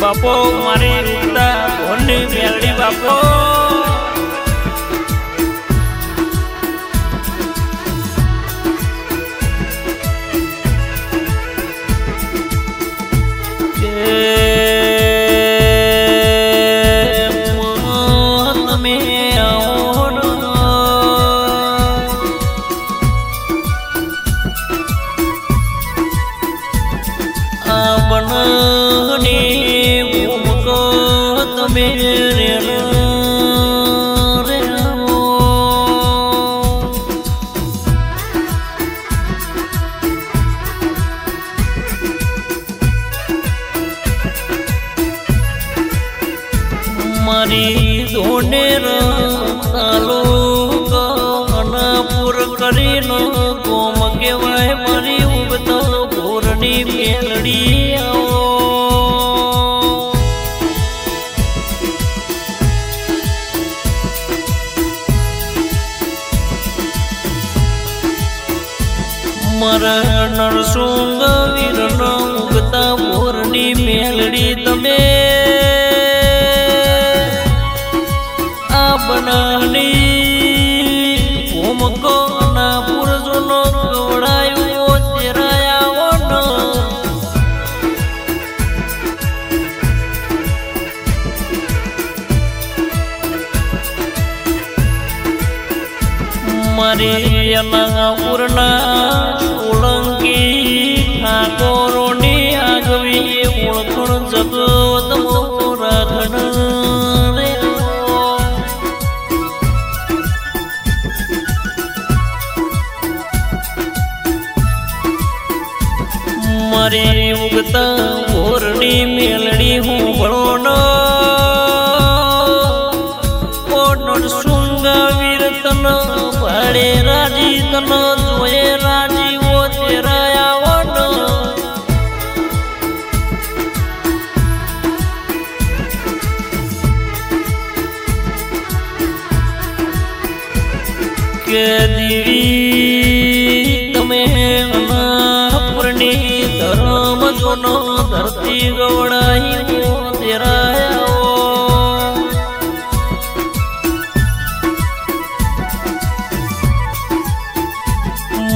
બાપો મારી રૂપતા ભોની મેલડી બાપો. મારી ધોને તાલુકો અનાપુર કરીને ગોમ કહેવાય મારી મારી અનાપુરના સોલંકી ઠાકોરોની આગવી ઓળખણ જગત મોરાધણ મારી ઉગતા ઓરડી મેલડી હું ભણો ભાડે રાજી તન જોયે રાજી ઓ તેરા આવન કે દીવી, તમે અનાપુરની ધર્મ જોનો ધરતી ગવડાઈ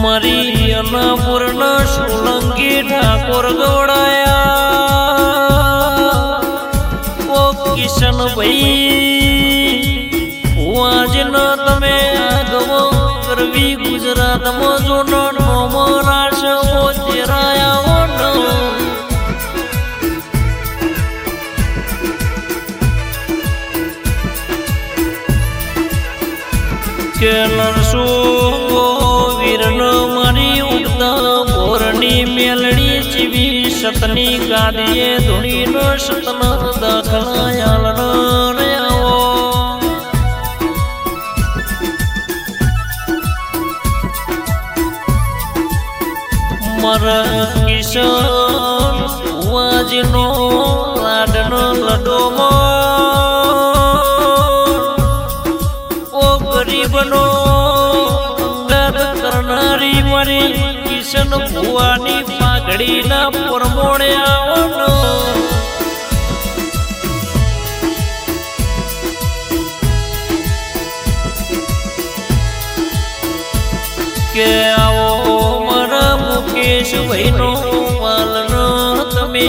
મારી અનાપૂર્ણ સોલંકી ઠાકોર ગવડાયા ઓ કિશન ભાઈ આજન તમે આગવો કરવી ગુજરાતમાં જોનો નોમો રાશ ઓ તેરાયા નો કે નરસુંગો જીવી ગાડીએ ધૂણી નો સતન દાખલાયાલ રે આવો મારા કિશન વાજનો લાડનો લડોમો. ઓ ગરીબનો મારી કિશન ભુવાની પાઘડીના પરમોણે આવનો કે આવો મારા મુકેશ ભાઈનો પાલનો તમે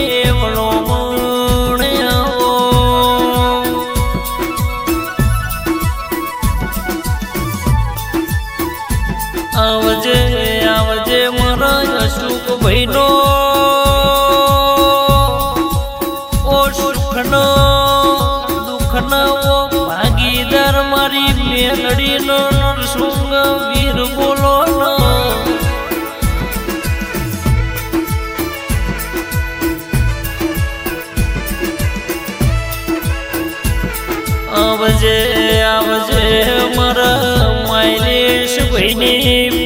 દુઃખનો ઓ ભાગીદાર મારી મેલડીનો નરસુંગ વીર બોલો આવજે આવજે મારા માયલેશ ભાઈની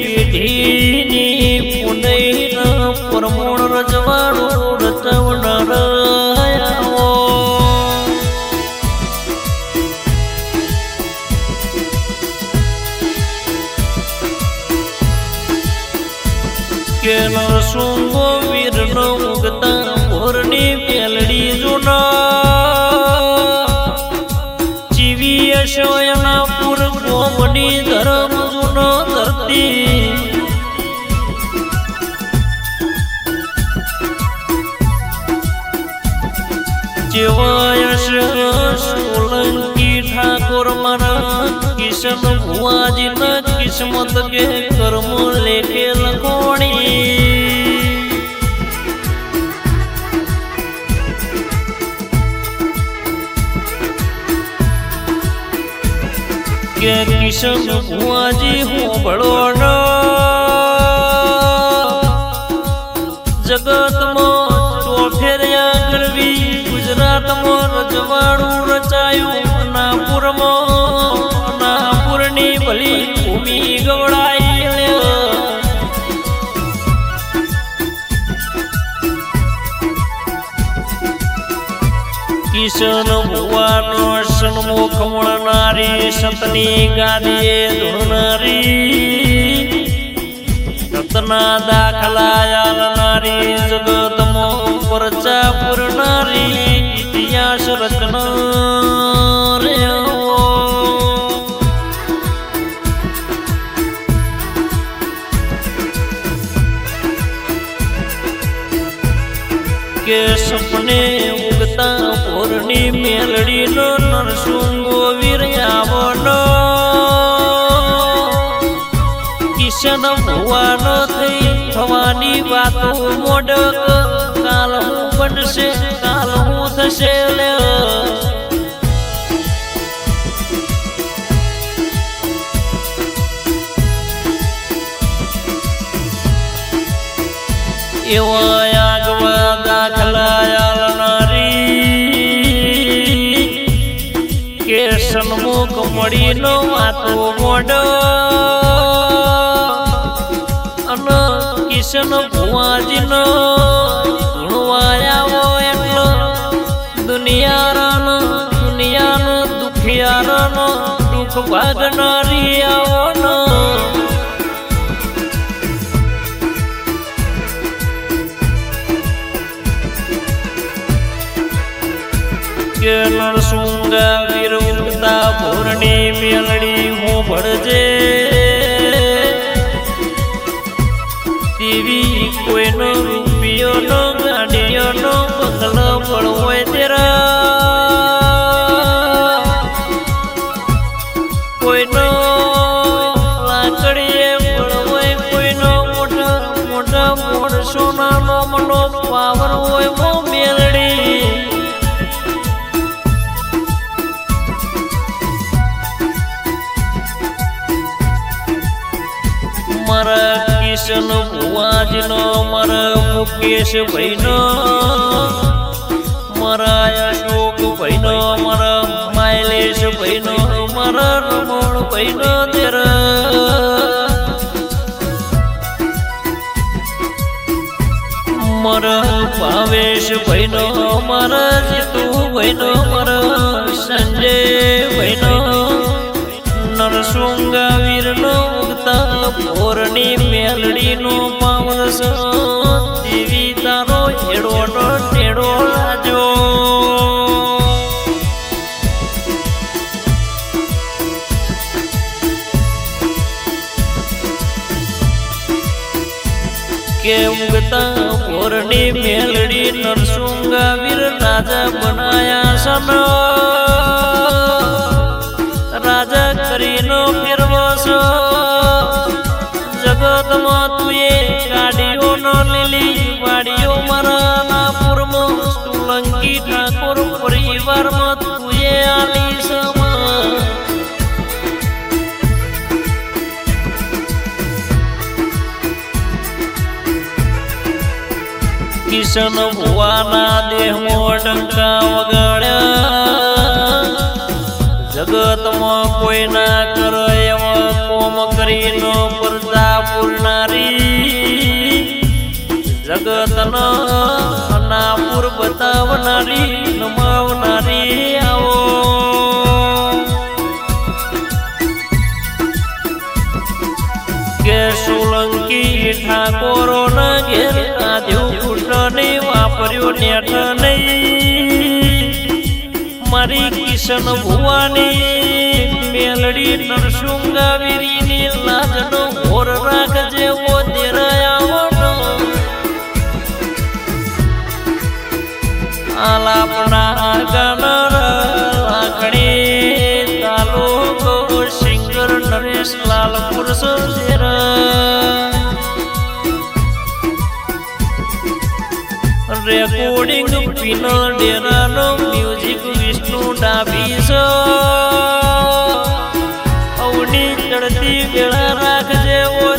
સોલંકી ઠાકોર મારા કિશન ભુવાજીના કિસ્મત કે કર્મ લેખે લખોણી. કે કિશન ભુવાજી હું બળોનો કિશન ભુવાનો સન્મુખ મળનારી સતની ગાદીએ ધોનારી રત્ના દાખલા આલનારી, જગતમો પરચા પૂરનારી, ઇતિહાસ રચનારે કિશન ભુવાનો થઈ. થવાની વાતો મોડક. કાલ હું બનશે, કાલ હું થશે એવા આગવા દાખલા આલનારી. કે સન્મુખ મળીનો વાતો મોડો ભાગનારી આવોનો કે નરસુંગા વીર ઉગતા ભોરની મેલડી હું ભળજે તેવી કોઈનો રૂપિયોનો ગાડીઓનો બંગલો પણ હોય તેરા. ભુવાજનો મારા મુકેશ ભાઈનો, મારા અશોક ભાઈનો, મારા માયલેશ ભાઈનો, મારા રમણ ભાઈનો તેર. મારા ભાવેશ ભાઈનો, મારા જીતુ ભાઈનો, મારા સંજય ભાઈનો. ઉગતા મેલડી નો પાવન દેવી તારો હેડોનો ટેડો લાજો. કે ઉગતા પોરની મેલડી નરસુંગા વીર રાજા બનાયા સન? કિશન ભુવાના દેહમાં ડંકા વગાડ્યા. જગતમાં કોઈ ના કરે એવા કોમ કરીને પડદા પૂરનારી જગતનો અનાપુર બતાવનારી, નમાવનારી આવો તો નેટ નહીં. મારી કિશન ભુવાની મેલડી નરસુંગાવીરીની લાજનો ઘોર રાખજે ઓ દેરાયાવનો તાલુકો સિંગર નરેશ લાલ પુરુષ રેકોર્ડિંગ પિનો ડેરાનો મ્યુઝિક વિષ્ણુ ડાભી છો અવડી ચડતી ગેળા રાખજે ઓય